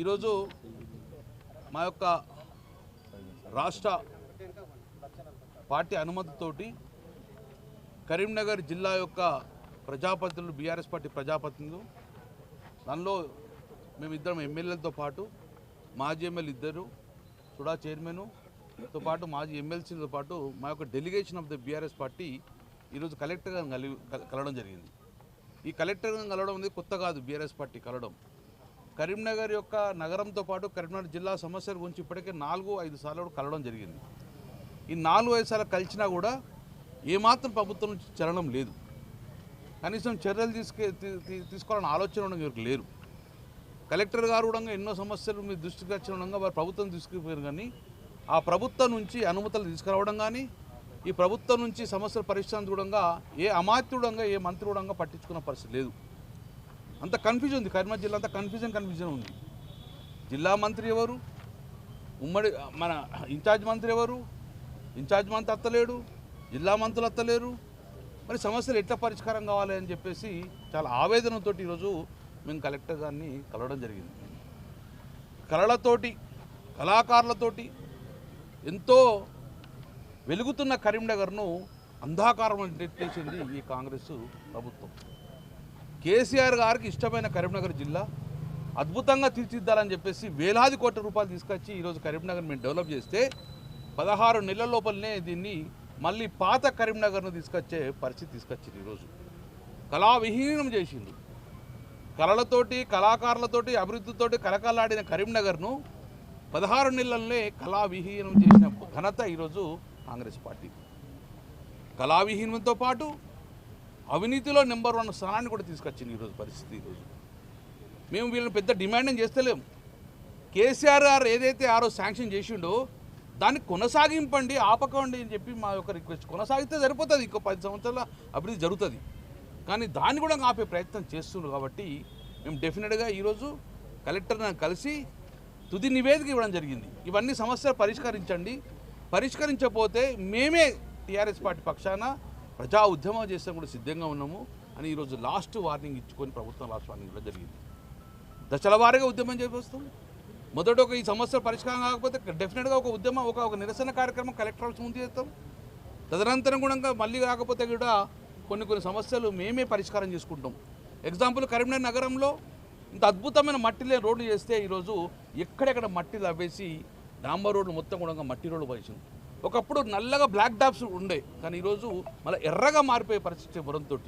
ఈరోజు మా యొక్క రాష్ట్ర పార్టీ అనుమతితోటి కరీంనగర్ జిల్లా యొక్క ప్రజాప్రతినిధులు బీఆర్ఎస్ పార్టీ ప్రజాప్రతినిధులు దానిలో మేమిద్దరం ఎమ్మెల్యేలతో పాటు మాజీ ఎమ్మెల్యే ఇద్దరు సుడా చైర్మన్తో పాటు మాజీ ఎమ్మెల్సీలతో పాటు మా యొక్క delegation of the BRS party ఈరోజు కలెక్టర్గా కలి కలవడం జరిగింది. ఈ కలెక్టర్గా కలవడం అనేది కొత్త కాదు బీఆర్ఎస్ పార్టీ కలవడం కరీంనగర్ యొక్క నగరంతో పాటు కరీంనగర్ జిల్లా సమస్యల గురించి ఇప్పటికే నాలుగు ఐదు సార్లు కలవడం జరిగింది. ఈ నాలుగు ఐదు సార్లు కలిసినా కూడా ఏమాత్రం ప్రభుత్వం నుంచి చలనం లేదు. కనీసం చర్యలు తీసుకే తీ- తీసుకోవాలని ఆలోచన ఉండగా ఎవరికి లేరు. కలెక్టర్ గారు కూడా ఎన్నో సమస్యలు మీ దృష్టికి వచ్చిన ఉండగా వారు ప్రభుత్వం తీసుకుపోయారు కానీ ఆ ప్రభుత్వం నుంచి అనుమతులు తీసుకురావడం కానీ ఈ ప్రభుత్వం నుంచి సమస్యలు పరిష్కరించడంగా ఏ అమాత్యుడంగా ఏ మంత్రి కూడా పట్టించుకున్న పరిస్థితి లేదు. అంత కన్ఫ్యూజన్ ఉంది. కరీంనగర్ జిల్లా అంతా కన్ఫ్యూజన్ కన్ఫ్యూజన్ ఉంది. జిల్లా మంత్రి ఎవరు? ఉమ్మడి మన ఇన్ఛార్జ్ మంత్రి ఎవరు? ఇన్ఛార్జ్ మంత్రి అత్తలేడు జిల్లా మంత్రులు అత్తలేరు. మరి సమస్యలు ఎట్లా పరిష్కారం కావాలి అని చెప్పేసి చాలా ఆవేదనతో ఈరోజు మేము కలెక్టర్ గారిని కలవడం జరిగింది. కళలతోటి కళాకారులతోటి ఎంతో వెలుగుతున్న కరీంనగర్ను అంధాకారం నెట్టేసింది ఈ కాంగ్రెస్ ప్రభుత్వం. కేసీఆర్ గారికి ఇష్టమైన కరీంనగర్ జిల్లా అద్భుతంగా తీర్చిద్దాలని చెప్పేసి వేలాది కోట్ల రూపాయలు తీసుకొచ్చి ఈరోజు కరీంనగర్ మేము డెవలప్ చేస్తే పదహారు నెలల లోపలనే దీన్ని మళ్ళీ పాత కరీంనగర్ను తీసుకొచ్చే పరిస్థితి తీసుకొచ్చింది ఈరోజు. కళావిహీనం చేసింది. కళలతోటి కళాకారులతోటి అభివృద్ధితోటి కలకలాడిన కరీంనగర్ను పదహారు నెలలనే కళావిహీనం చేసిన ఘనత ఈరోజు కాంగ్రెస్ పార్టీ కళావిహీనంతో పాటు అవినీతిలో నెంబర్ వన్ స్థానాన్ని కూడా తీసుకొచ్చింది ఈరోజు పరిస్థితి ఈరోజు. మేము వీళ్ళని పెద్ద డిమాండ్ చేస్తలేము కేసీఆర్ గారు ఏదైతే ఆరో శాంక్షన్ చేసిండో దాన్ని కొనసాగింపండి ఆపకండి అని చెప్పి మా యొక్క రిక్వెస్ట్. కొనసాగితే సరిపోతుంది ఇంకో పది సంవత్సరాల అభివృద్ధి జరుగుతుంది. కానీ దాన్ని కూడా ఆపే ప్రయత్నం చేస్తున్నారు కాబట్టి మేము డెఫినెట్గా ఈరోజు కలెక్టర్ని కలిసి తుది నివేదిక ఇవ్వడం జరిగింది. ఇవన్నీ సమస్యలు పరిష్కరించండి. పరిష్కరించకపోతే మేమే టీఆర్ఎస్ పార్టీ పక్షాన ప్రజా ఉద్యమం చేస్తే కూడా సిద్ధంగా ఉన్నాము అని ఈరోజు లాస్ట్ వార్నింగ్ ఇచ్చుకొని ప్రభుత్వం లాస్ట్ వార్నింగ్ ఇవ్వడం జరిగింది. దశల వారీగా ఉద్యమం చేపిస్తాం మొదట ఒక ఈ సమస్య పరిష్కారం కాకపోతే డెఫినెట్గా ఒక ఉద్యమం ఒక ఒక నిరసన కార్యక్రమం కలెక్టర్ ఆఫీస్ ముందు చేస్తాం. తదనంతరం కూడా మళ్ళీ కాకపోతే కూడా కొన్ని కొన్ని సమస్యలు మేమే పరిష్కారం చేసుకుంటాం. ఎగ్జాంపుల్ కరీంనగర్ నగరంలో ఇంత అద్భుతమైన మట్టి లేని రోడ్లు చేస్తే ఈరోజు ఎక్కడెక్కడ మట్టి లవ్వేసి డాంబర్ రోడ్లు మొత్తం కూడా మట్టి రోడ్లు పరిచింది ఒకప్పుడు నల్లగా బ్లాక్ డాప్స్ ఉండే కానీ ఈరోజు మళ్ళీ ఎర్రగా మారిపోయే పరిస్థితి వరంతో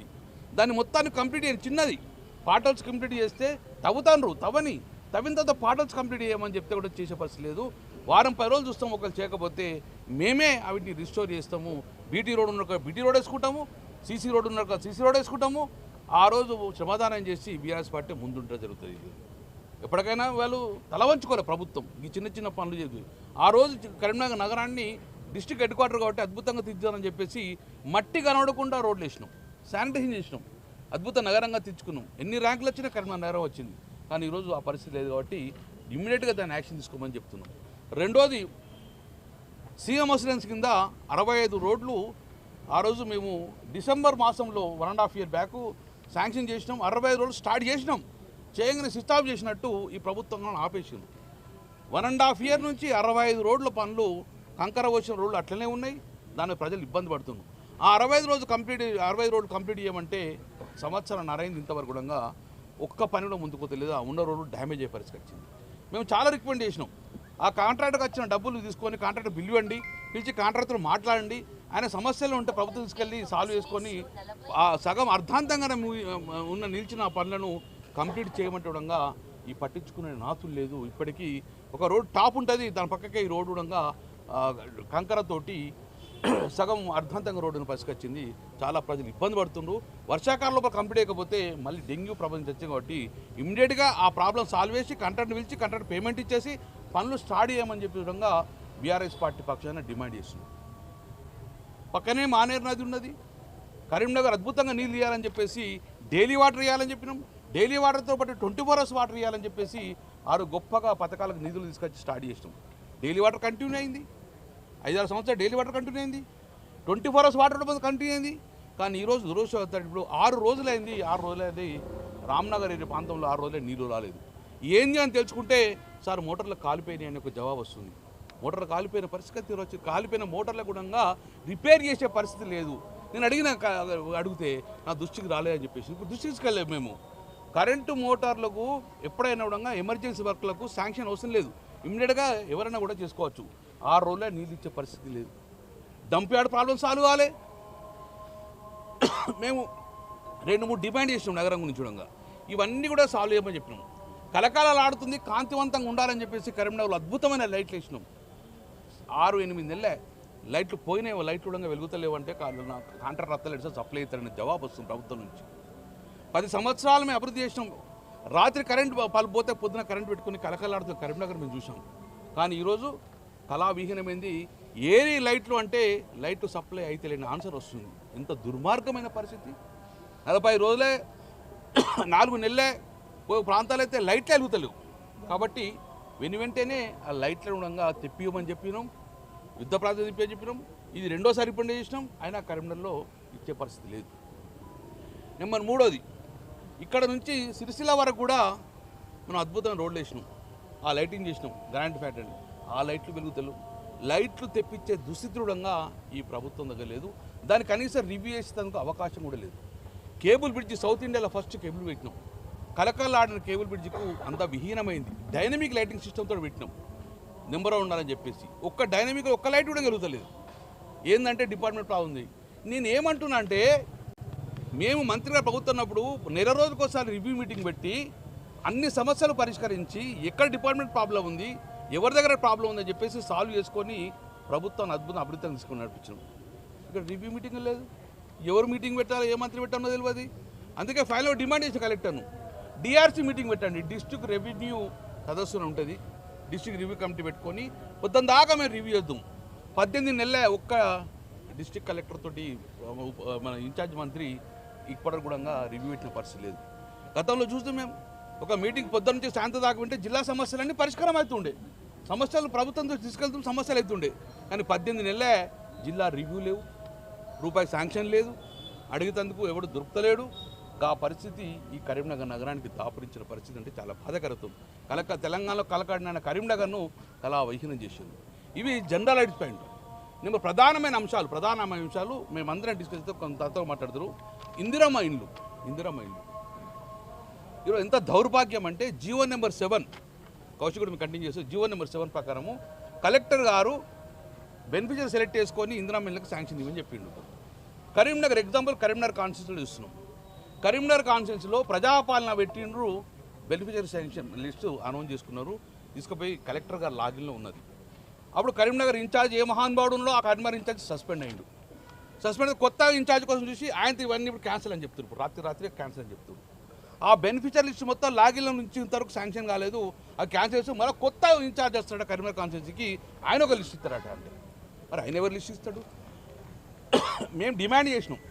దాన్ని మొత్తాన్ని కంప్లీట్ చేయండి చిన్నది. పాటల్స్ కంప్లీట్ చేస్తే తవ్వుతాండ్రు తవ్వని. తవ్విన తర్వాత పాటల్స్ కంప్లీట్ చేయమని చెప్తే కూడా చేసే పరిస్థితి లేదు. వారం పది రోజులు చూస్తాం ఒకరు చేయకపోతే మేమే వాటిని రిస్టోర్ చేస్తాము. బీటీ రోడ్ ఉన్న బీటీ రోడ్ వేసుకుంటాము సీసీ రోడ్ ఉన్న సీసీ రోడ్ వేసుకుంటాము. ఆ రోజు శ్రమదానం చేసి బీఆర్ఎస్ పార్టీ ముందుంటే జరుగుతుంది. ఎప్పటికైనా వాళ్ళు తల ప్రభుత్వం. ఈ చిన్న చిన్న పనులు చేసి. ఆ రోజు కరీంనగర్ నగరాన్ని డిస్టిక్ హెడ్ క్వార్టర్ కాబట్టి అద్భుతంగా తీర్చాలని చెప్పేసి మట్టి కనబడకుండా రోడ్లు వేసినాం శానిటైజ్ చేసినాం అద్భుత నగరంగా తెచ్చుకున్నాం ఎన్ని ర్యాంకులు వచ్చినా కరీంనగర్ నగరం వచ్చింది. కానీ ఈరోజు ఆ పరిస్థితి లేదు కాబట్టి ఇమ్మీడియట్గా దాన్ని యాక్షన్ తీసుకోమని చెప్తున్నాం. రెండోది సీఎం అసిడెన్స్ కింద అరవై ఐదు రోడ్లు ఆ రోజు మేము డిసెంబర్ మాసంలో one and half year back sanction చేసినాం. అరవై ఐదు రోడ్లు స్టార్ట్ చేసినాం. చేయగానే సిస్టాప్ చేసినట్టు ఈ ప్రభుత్వం ఆపేసింది. వన్ అండ్ హాఫ్ ఇయర్ నుంచి అరవై ఐదు రోడ్ల పనులు కంకర వచ్చిన రోడ్లు అట్లనే ఉన్నాయి. దాని ప్రజలు ఇబ్బంది పడుతున్నారు. ఆ అరవై ఐదు రోజు కంప్లీట్ అరవై ఐదు రోడ్లు కంప్లీట్ చేయమంటే సంవత్సరం నరైంది ఇంతవరకు కూడా ఒక్క పని కూడా ముందుకు తెలియదు ఆ ఉన్న రోడ్లు డ్యామేజ్ అయ్యే పరిస్థితి వచ్చింది. మేము చాలా రికమెండ్ చేసినాం. ఆ కాంట్రాక్ట్కి వచ్చిన డబ్బులు తీసుకొని కాంట్రాక్ట్ బిల్లు ఇవ్వండి పిలిచి కాంట్రాక్టర్ మాట్లాడండి. ఆయన సమస్యలు ఉంటే ప్రభుత్వం తీసుకెళ్ళి సాల్వ్ చేసుకొని ఆ సగం అర్ధాంతంగానే ఉన్న నిలిచిన ఆ పనులను కంప్లీట్ చేయమంటుండగా ఈ పట్టించుకునే నాతులు లేదు. ఇప్పటికీ ఒక రోడ్ టాప్ ఉంటుంది. దాని పక్కకే ఈ రోడ్డు కూడా కంకరతోటి సగం అర్ధంతంగా రోడ్డును పసికొచ్చింది చాలా ప్రజలు ఇబ్బంది పడుతుండ్రు. వర్షాకాలం లోపల కంప్లీట్ అయిపోతే మళ్ళీ డెంగ్యూ ప్రపంచం తెచ్చింది కాబట్టి ఇమ్మీడియట్గా ఆ ప్రాబ్లం సాల్వ్ చేసి కంట్రాక్ట్ పిలిచి కంట్రాక్ట్ పేమెంట్ ఇచ్చేసి పనులు స్టార్ట్ చేయమని చెప్పే విధంగా బీఆర్ఎస్ పార్టీ పక్షాన డిమాండ్ చేస్తుంది పక్కనే మానేరు నది ఉన్నది. కరీంనగర్ అద్భుతంగా నీళ్ళు ఇవ్వాలని చెప్పేసి డైలీ వాటర్ ఇవ్వాలని చెప్పినాం. డైలీ వాటర్తో పాటు ట్వంటీ ఫోర్ అవర్స్ వాటర్ ఇవ్వాలని చెప్పేసి ఆరు గొప్పగా పథకాలకు నిధులు తీసుకొచ్చి స్టార్ట్ చేసినాం. డైలీ వాటర్ కంటిన్యూ అయింది. ఐదారు సంవత్సరాలు డైలీ వాటర్ కంటిన్యూ అయింది. Twenty four hours water continue అయింది. కానీ ఈరోజు దురదృష్టం ఇప్పుడు ఆరు రోజులైంది ఆరు రోజులైంది రామ్నగర్ ఏరియా ప్రాంతంలో ఆరు రోజులే నీళ్ళు రాలేదు. ఏంది అని తెలుసుకుంటే సార్ మోటార్లు కాలిపోయినాయి అని ఒక జవాబు వస్తుంది. మోటార్లు కాలిపోయిన పరిస్థితి వచ్చి కాలిపోయిన మోటార్ల కూడా రిపేర్ చేసే పరిస్థితి లేదు. నేను అడిగిన అడిగితే నా దృష్టికి రాలేదని చెప్పేసి. ఇప్పుడు దృష్టికి వెళ్ళలేము మేము. కరెంటు మోటార్లకు ఎప్పుడైనా కూడా ఎమర్జెన్సీ వర్క్లకు శాంక్షన్ అవసరం లేదు. ఇమ్మీడియట్గా ఎవరైనా కూడా చేసుకోవచ్చు. ఆరు రోజులే నీళ్ళు ఇచ్చే పరిస్థితి లేదు. డంప్ ప్రాబ్లం సాల్వ్ కాలే. మేము రెండు మూడు డిమాండ్ చేసినాం నగరం గురించి చూడంగా. ఇవన్నీ కూడా సాల్వ్ చేయమని చెప్పినాం. కలకాలాలు ఆడుతుంది కాంతివంతంగా ఉండాలని చెప్పేసి కరీంనగర్లో అద్భుతమైన లైట్లు వేసినాం. ఆరు ఎనిమిది నెలలే లైట్లు పోయినాయి లైట్లు కూడా వెలుగుతలేవు అంటే కాంట్రాక్ట్ రత్తలేడు సార్ సప్లై అవుతారని జవాబు వస్తుంది ప్రభుత్వం నుంచి. పది సంవత్సరాలు మేము అభివృద్ధి చేసినాం. రాత్రి కరెంట్ పలు పోతే పొద్దున కరెంట్ పెట్టుకుని కలకలాడుతున్న కరీంనగర్ మేము చూసాం కానీ ఈరోజు కళావిహీనమైంది. ఏరి లైట్లు అంటే లైట్లు సప్లై అయితే లేని ఆన్సర్ వస్తుంది. ఎంత దుర్మార్గమైన పరిస్థితి. నలభై రోజులే నాలుగు నెలలే ప్రాంతాలు అయితే లైట్లు వెలుగుతలేవు కాబట్టి వెను వెంటనే ఆ లైట్ల ఉండగా తెప్పియమని చెప్పినాం. యుద్ధ ప్రాంతం తెప్పి చెప్పినాం. ఇది రెండోసారి ఇప్పుడు చేసినాం. అయినా కరీంనగర్లో ఇచ్చే పరిస్థితి లేదు. నెంబర్ మూడోది. ఇక్కడ నుంచి సిరిసిల్ల వరకు కూడా మనం అద్భుతమైన రోడ్లు వేసినాం. ఆ లైటింగ్ చేసినాం. గ్రాండ్ ఫ్యాక్టరీ ఆ లైట్లు వెలుగుతలు. లైట్లు తెప్పించే దుస్థితుడంగా ఈ ప్రభుత్వం దగ్గర లేదు. దాని కనీసం రివ్యూ చేసేందుకు అవకాశం కూడా లేదు. కేబుల్ బ్రిడ్జ్ సౌత్ ఇండియాలో ఫస్ట్ కేబుల్ పెట్టినాం. కలకల్లాడిన కేబుల్ బ్రిడ్జ్కు అంత విహీనమైంది. డైనమిక్ లైటింగ్ సిస్టమ్తో పెట్టినాం. నెంబర్ ఉండాలని చెప్పేసి. ఒక్క డైనమిక్ ఒక్క లైట్ కూడా వెలుగుతలేదు. ఏంటంటే డిపార్ట్మెంట్ ప్రాబ్లం ఉంది. నేను ఏమంటున్నా అంటే మేము మంత్రిగా ప్రభుత్వం నెల రోజుకోసారి రివ్యూ మీటింగ్ పెట్టి అన్ని సమస్యలు పరిష్కరించి ఎక్కడ డిపార్ట్మెంట్ ప్రాబ్లం ఉంది ఎవరి దగ్గర ప్రాబ్లం ఉందని చెప్పేసి సాల్వ్ చేసుకొని ప్రభుత్వాన్ని అద్భుతం అభివృద్ధి తీసుకుని నడిపించాం ఇక్కడ రివ్యూ మీటింగ్ లేదు. ఎవరు మీటింగ్ పెట్టాలో ఏ మంత్రి పెట్టాలో తెలియదు. అందుకే ఫైనల్ డిమాండ్ చేసి కలెక్టర్ను డిఆర్సీ మీటింగ్ పెట్టండి. డిస్ట్రిక్ట్ రెవెన్యూ సదస్సున ఉంటుంది. డిస్ట్రిక్ట్ రివ్యూ కమిటీ పెట్టుకొని పొద్దున్న దాకా మేము రివ్యూ చేద్దాం. పద్దెనిమిది నెలలే ఒక్క డిస్ట్రిక్ట్ కలెక్టర్ తోటి మన ఇన్ఛార్జ్ మంత్రి ఇప్పటికి కూడా రివ్యూ పెట్టిన పరిస్థితి లేదు. గతంలో చూస్తే మేము ఒక మీటింగ్ పొద్దున్న నుంచి సాయంత్రం దాకా ఉంటే జిల్లా సమస్యలన్నీ పరిష్కారం అవుతుండే. సమస్యలు ప్రభుత్వంతో తీసుకెళ్తున్న సమస్యలు అవుతుండే. కానీ పద్దెనిమిది నెలలే జిల్లా రివ్యూ లేవు. రూపాయి శాంక్షన్ లేదు. అడిగేందుకు ఎవడు దొరుకుతలేడు. ఆ పరిస్థితి ఈ కరీంనగర్ నగరానికి దాపురించిన పరిస్థితి అంటే చాలా బాధకరతం కలక తెలంగాణలో కలకాడిన కరీంనగర్ను కళావైహీనం చేసింది. ఇవి జనరల్ ఐడి పాయింట్ నేను ప్రధానమైన అంశాలు ప్రధానమైన అంశాలు మేమందరం డిస్కస్ చేస్తే కొంత తత్వం మాట్లాడుతారు. ఇందిరమ్మ ఇండ్లు ఇందిరమ్మ ఇండ్లు ఈరోజు ఎంత దౌర్భాగ్యం అంటే జీవో నెంబర్ సెవెన్ కౌశికుడు మీకు కంటిన్యూ చేస్తూ జీవో నెంబర్ సెవెన్ ప్రకారము కలెక్టర్ గారు బెనిఫిషియర్ సెలెక్ట్ చేసుకొని ఇందిరా ఇళ్ళకి శాంక్షన్ ఇవ్వని చెప్పిండు. కరీంనగర్ ఎగ్జాంపుల్ కరీంనగర్ కాన్స్టిట్యూన్సీలో చూస్తున్నాం. కరీంనగర్ కాన్స్టిట్యూన్సీలో ప్రజాపాలన పెట్టిండ్రు బెనిఫిషియరీ శాంక్షన్ లిస్టు అనౌన్స్ చేసుకున్నారు. తీసుకుపోయి కలెక్టర్ గారు లాగిన్లో ఉన్నది. అప్పుడు కరీంనగర్ ఇన్ఛార్జ్ ఏ మహానుభావుడులో ఆ కరీంనగర్ ఇన్ఛార్జ్ సస్పెండ్ అయ్యిండు. సస్పెండ్ కొత్త ఇన్ఛార్జ్ కోసం చూసి ఆయన ఇవన్నీ ఇప్పుడు క్యాన్సిల్ అని చెప్తున్నారు. రాత్రి రాత్రి క్యాన్సిల్ అని చెప్తున్నారు. ఆ బెనిఫిషియర్ లిస్ట్ మొత్తం లాగిల నుంచి ఇంతవరకు శాంక్షన్ కాలేదు. ఆ క్యాన్సిల్ చేసి మళ్ళీ కొత్త ఇన్ఛార్జ్ వస్తాడు కరీంనగర్ కాన్స్టిట్యూన్సీకి ఆయన ఒక లిస్ట్ ఇస్తారట అంటే మరి ఆయన ఎవరు లిస్ట్ ఇస్తాడు? మేము డిమాండ్ చేసినాం.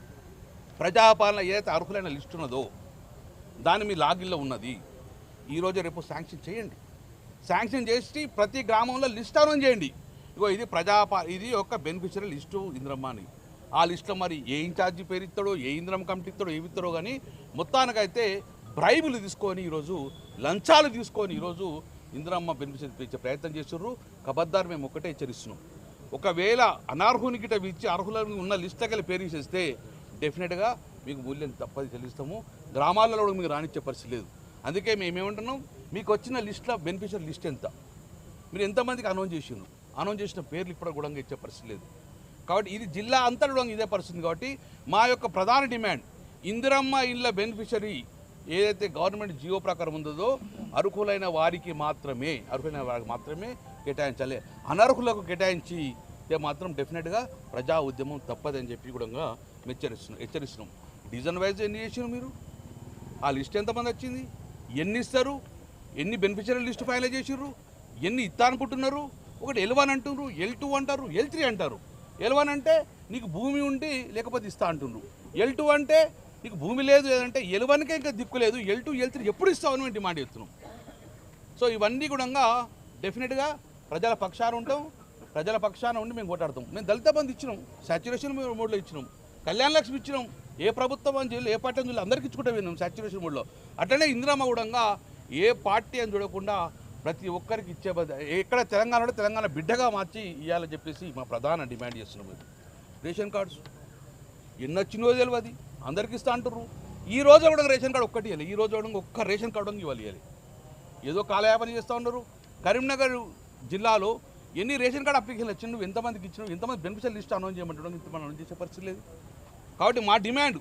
ప్రజాపాలన ఏదైతే అర్హులైన లిస్ట్ ఉన్నదో దాని మీ లాగిన్లో ఉన్నది. ఈరోజు రేపు శాంక్షన్ చేయండి. శాంక్షన్ చేసి ప్రతి గ్రామంలో లిస్ట్ అనౌన్స్ చేయండి. ఇగో ఇది ప్రజాపా ఇది ఒక బెనిఫిషియరీ లిస్టు ఇంద్రమ్మ అని. ఆ లిస్ట్లో మరి ఏ ఇన్ఛార్జి పేరు ఇస్తాడో ఏ ఇంద్రమ్మ కమిటీ ఇస్తాడో ఏమి ఇస్తాడో కానీ మొత్తానికైతే బ్రైబులు తీసుకొని ఈరోజు లంచాలు తీసుకొని ఈరోజు ఇంద్రమ్మ బెనిఫిషియరీ ఇచ్చే ప్రయత్నం చేస్తుర్రు. కబద్దారు మేము ఒకటే హెచ్చరిస్తున్నాం. ఒకవేళ అనర్హునికి గిట్ట ఇచ్చి అర్హులని ఉన్న లిస్టుకెళ్ళి పేరు తీసేస్తే డెఫినెట్గా మీకు మూల్యం తప్పది చెల్లిస్తాము. గ్రామాలలో కూడా మీకు రానిచ్చే పరిస్థితి లేదు. అందుకే మేమేమంటున్నాం మీకు వచ్చిన లిస్ట్లో బెనిఫిషియర్ లిస్ట్ ఎంత? మీరు ఎంతమందికి అనౌన్స్ చేసిండ్రు? అనౌన్స్ చేసిన పేర్లు ఇప్పుడు కూడా ఇచ్చే పరిస్థితి లేదు. కాబట్టి ఇది జిల్లా అంతటా కూడా ఇదే పరిస్థితి. కాబట్టి మా యొక్క ప్రధాన డిమాండ్ ఇందిరమ్మ ఇళ్ళ బెనిఫిషరీ ఏదైతే గవర్నమెంట్ జియో ప్రకారం ఉందో అర్హులైన వారికి మాత్రమే అర్హులైన వారికి మాత్రమే కేటాయించాలి. అనర్హులకు కేటాయించి మాత్రం డెఫినెట్గా ప్రజా ఉద్యమం తప్పదని చెప్పి కూడా హెచ్చరిస్తున్నాం హెచ్చరిస్తున్నాం. డిజన్ వైజ్ ఎన్ని చేసినారు మీరు? ఆ లిస్ట్ ఎంతమంది వచ్చింది? ఎన్ని ఇస్తారు? ఎన్ని బెనిఫిషియరీ లిస్ట్ ఫైల్ చేసిర్రు? ఎన్ని ఇస్తానుకుంటున్నారు ఒకటి ఎల్ వన్ అంటున్నారు ఎల్ టూ అంటారు ఎల్ త్రీ అంటారు. ఎల్ వన్ అంటే నీకు భూమి ఉండి లేకపోతే ఇస్తా అంటున్నారు. ఎల్ టూ అంటే నీకు భూమి లేదు లేదంటే ఎల్ ఇంకా దిక్కు లేదు. ఎల్ టూ ఎల్ త్రీ ఎప్పుడు ఇస్తావు అని డిమాండ్ చేస్తున్నాం. సో ఇవన్నీ కూడా డెఫినెట్గా ప్రజల పక్షాన ఉంటాం. ప్రజల పక్షాన ఉండి మేము కొట్టాడతాం మేము దళిత బంధు ఇచ్చినాం. సాచురేషన్ మోడ్లో ఇచ్చినాం. కళ్యాణ లక్ష్మి ఇచ్చినాం. ఏ ప్రభుత్వం అని చెప్పి ఏ పార్టీ అని చెప్పి అందరికి ఇచ్చుకుంటే విన్నాం సాచురేషన్ మోడ్లో అట్లనే ఇందిరామ్మ కూడా ఏ పార్టీ అని చూడకుండా ప్రతి ఒక్కరికి ఇచ్చే ఎక్కడ తెలంగాణలో తెలంగాణ బిడ్డగా మార్చి ఇవ్వాలని చెప్పేసి మా ప్రధాన డిమాండ్ చేస్తున్నాం రేషన్ కార్డ్స్ ఎన్నొచ్చినో తెలియదు అందరికి ఇస్తా అంటారు ఈ రోజు కూడా రేషన్ కార్డు ఒక్కటి ఇవ్వాలి? ఈ రోజు కూడా ఒక్క రేషన్ కార్డు ఇవ్వాలి ఇవ్వాలి? ఏదో కాలయాపన చేస్తూ ఉన్నారు. కరీంనగర్ జిల్లాలో ఎన్ని రేషన్ కార్డు అప్లికేషన్లు వచ్చిండు ఎంతమందికి ఇచ్చినావు? ఎంతమంది బెనిఫిషియల్ లిస్ట్ అనౌన్స్ చేయమంటాడు ఇంత మనం చేసే పరిస్థితి లేదు. కాబట్టి మా డిమాండ్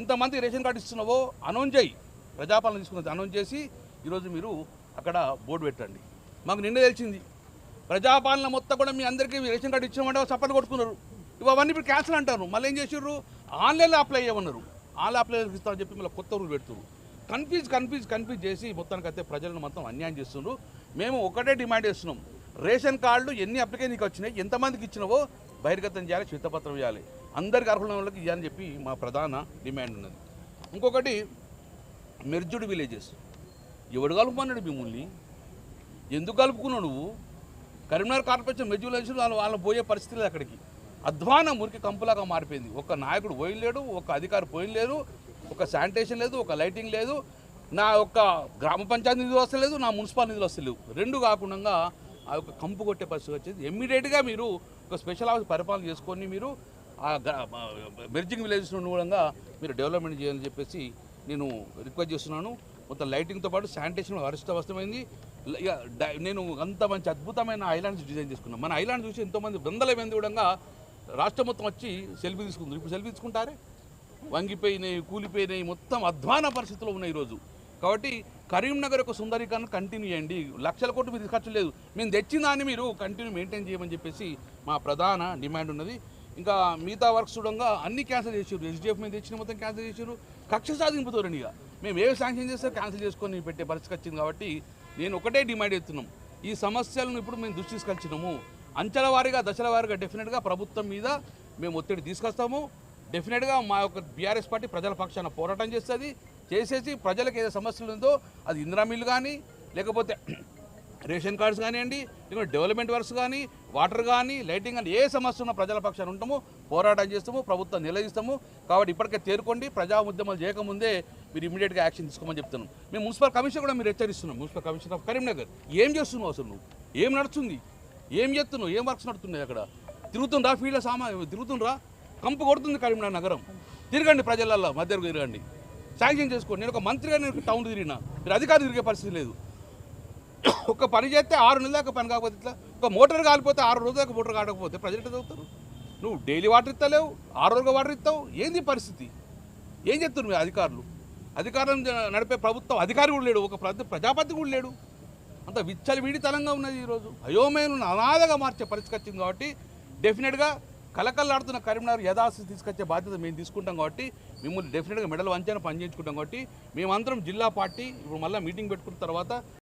ఎంతమంది రేషన్ కార్డు ఇస్తున్నావో అనౌన్స్ చేయి. ప్రజాపాలన తీసుకున్నది అనౌన్స్ చేసి ఈరోజు మీరు అక్కడ బోర్డు పెట్టండి. మాకు నిన్న తెలిసింది ప్రజాపాలన మొత్తం కూడా మీ అందరికీ రేషన్ కార్డు ఇచ్చామంటే చప్పట్లు కొట్టుకున్నారు. ఇవన్నీ ఇప్పుడు క్యాన్సిల్ అంటారు. మళ్ళీ ఏం చేసారు ఆన్లైన్లో అప్లై చేయమన్నారు. ఆన్లైన్ అప్లై ఇస్తామని చెప్పి మళ్ళీ కొత్త రూల్ పెడుతున్నారు కన్ఫ్యూజ్ కన్ఫ్యూజ్ కన్ఫ్యూజ్ చేసి మొత్తానికి అయితే ప్రజలను మొత్తం అన్యాయం చేస్తున్నారు. మేము ఒకటే డిమాండ్ చేస్తున్నాం. రేషన్ కార్డులు ఎన్ని అప్లికేషన్ నీకు వచ్చినాయి ఎంతమందికి ఇచ్చినావో బహిర్గతం చేయాలి శ్వేతపత్రం ఇవ్వాలి. అందరికి అర్హుల వాళ్ళకి ఇవ్వాలని చెప్పి మా ప్రధాన డిమాండ్ ఉన్నది. ఇంకొకటి మెర్జుడ్ విలేజెస్ ఎవడు కలుపుకున్నాడు మిమ్మల్ని? ఎందుకు కలుపుకున్నావు నువ్వు? కరీంనగర్ కార్పొరేషన్ మెర్జుడ్ విలేజెస్ వాళ్ళు వాళ్ళు పోయే పరిస్థితి అక్కడికి. అధ్వానం మురికి కంపులాగా మారిపోయింది. ఒక నాయకుడు పోయిలేడు ఒక అధికారి పోయిలేరు ఒక శానిటేషన్ లేదు ఒక లైటింగ్ లేదు నా యొక్క గ్రామ పంచాయతీ నిధులు వస్తలేదు నా మున్సిపల్ నిధులు వస్తలేవు రెండు కాకుండా ఆ యొక్క కంపు కొట్టే పరిస్థితి వచ్చేది. ఇమ్మీడియట్గా మీరు ఒక స్పెషల్ ఆఫీస్ పరిపాలన చేసుకొని మీరు ఆ మెర్జింగ్ విలేజెస్ కూడా మీరు డెవలప్మెంట్ చేయాలని చెప్పేసి నేను రిక్వెస్ట్ చేస్తున్నాను. మొత్తం లైటింగ్తో పాటు శానిటేషన్ అరిష్ట అవసరమైంది నేను అంత మంచి అద్భుతమైన ఐలాండ్స్ డిజైన్ చేసుకున్నాను మన ఐలాండ్ చూసి ఎంతోమంది వందల మంది కూడా రాష్ట్రం మొత్తం వచ్చి సెల్ఫీ తీసుకుంది. ఇప్పుడు సెల్ఫీ తీసుకుంటారే? వంగిపోయినాయి కూలిపోయినాయి మొత్తం అధ్వాన పరిస్థితిలో ఉన్నాయి ఈరోజు. కాబట్టి కరీంనగర్ యొక్క సుందరీకరణ కంటిన్యూ చేయండి. లక్షల కోట్లు మీరు ఖర్చు లేదు. మేము తెచ్చిన దాన్ని మీరు కంటిన్యూ మెయింటైన్ చేయమని చెప్పేసి మా ప్రధాన డిమాండ్ ఉన్నది. ఇంకా మిగతా వర్క్స్ చూడంగా అన్ని క్యాన్సిల్ చేసారు ఎస్డిఎఫ్ మీద తెచ్చిన మొత్తం క్యాన్సిల్ చేసారు కక్ష సాధింపుతో రండి ఇక. మేము ఏవి శాంక్షన్ చేస్తే క్యాన్సిల్ చేసుకొని పెట్టే పరిస్థితి వచ్చింది కాబట్టి నేను ఒకటే డిమాండ్ ఎత్తున్నాం ఈ సమస్యలను ఇప్పుడు మేము దృష్టి తీసుకొచ్చినాము. అంచెల వారీగా దశల వారీగా డెఫినెట్గా ప్రభుత్వం మీద మేము ఒత్తిడి తీసుకొస్తాము. డెఫినెట్గా మా యొక్క బీఆర్ఎస్ పార్టీ ప్రజల పక్షాన పోరాటం చేస్తుంది. చేసేసి ప్రజలకు ఏదో సమస్యలు ఉందో అది ఇందిరా మిల్లు కానీ లేకపోతే రేషన్ కార్డ్స్ కానివ్వండి లేకపోతే డెవలప్మెంట్ వర్క్స్ కానీ వాటర్ కానీ లైటింగ్ కానీ ఏ సమస్య ఉన్న ప్రజల పక్షాన ఉంటాము పోరాటం చేస్తాము ప్రభుత్వం నిలదీస్తాము. కాబట్టి ఇప్పటికే తేరుకోండి. ప్రజా ఉద్యమాలు చేయకముందే మీరు ఇమీడియట్గా యాక్షన్ తీసుకోమని చెప్తున్నాం మేము మున్సిపల్ కమిషన్ కూడా మీరు హెచ్చరిస్తున్నాం. Municipal commission of Karimnagar. ఏం చేస్తున్నావు అసలు నువ్వు? ఏం నడుస్తుంది? ఏం చేస్తున్నావు? ఏం వర్క్స్ నడుతున్నాయి అక్కడ? తిరుగుతుండ్రా ఫీల్డ్ సామా తిరుగుతుండ్రా? కంపు కొడుతుంది కరీంనగర్ నగరం. తిరగండి ప్రజలల్లో మధ్య తిరగండి. శాంక్షన్ చేసుకోండి నేను ఒక మంత్రిగా నేను టౌన్ తిరిగినా. మీరు అధికారి తిరిగే పరిస్థితి లేదు. ఒక పని చేస్తే ఆరు నెలల దాకా పని కాకపోతే ఇట్లా? ఒక మోటార్ కాలిపోతే ఆరు రోజుల దాకా మోటార్ కాకపోతే ప్రజలు ఎట్లా చదువుతారు నువ్వు డైలీ వాటర్ ఇస్తలేవు ఆరు రోజులు వాటర్ ఇస్తావు. ఏంది పరిస్థితి? ఏం చెప్తున్నారు మీ అధికారులు? అధికారం నడిపే ప్రభుత్వం అధికారి కూడా లేడు. ఒక ప్రజాపతి కూడా లేడు. అంత విచ్చలవిడితనంగా ఉన్నది ఈరోజు. అయోమయం అనాథగా మార్చే పరిస్థితి వచ్చింది కాబట్టి డెఫినెట్గా కలకల్లాడుతున్న కరీంనగర్ యథాస్థితి తీసుకొచ్చే బాధ్యత మేము తీసుకుంటాం కాబట్టి మిమ్మల్ని డెఫినెట్గా మెడల్ వంచాన పనిచేయించుకుంటాం కాబట్టి మేమందరం జిల్లా పార్టీ ఇప్పుడు మళ్ళీ మీటింగ్ పెట్టుకున్న తర్వాత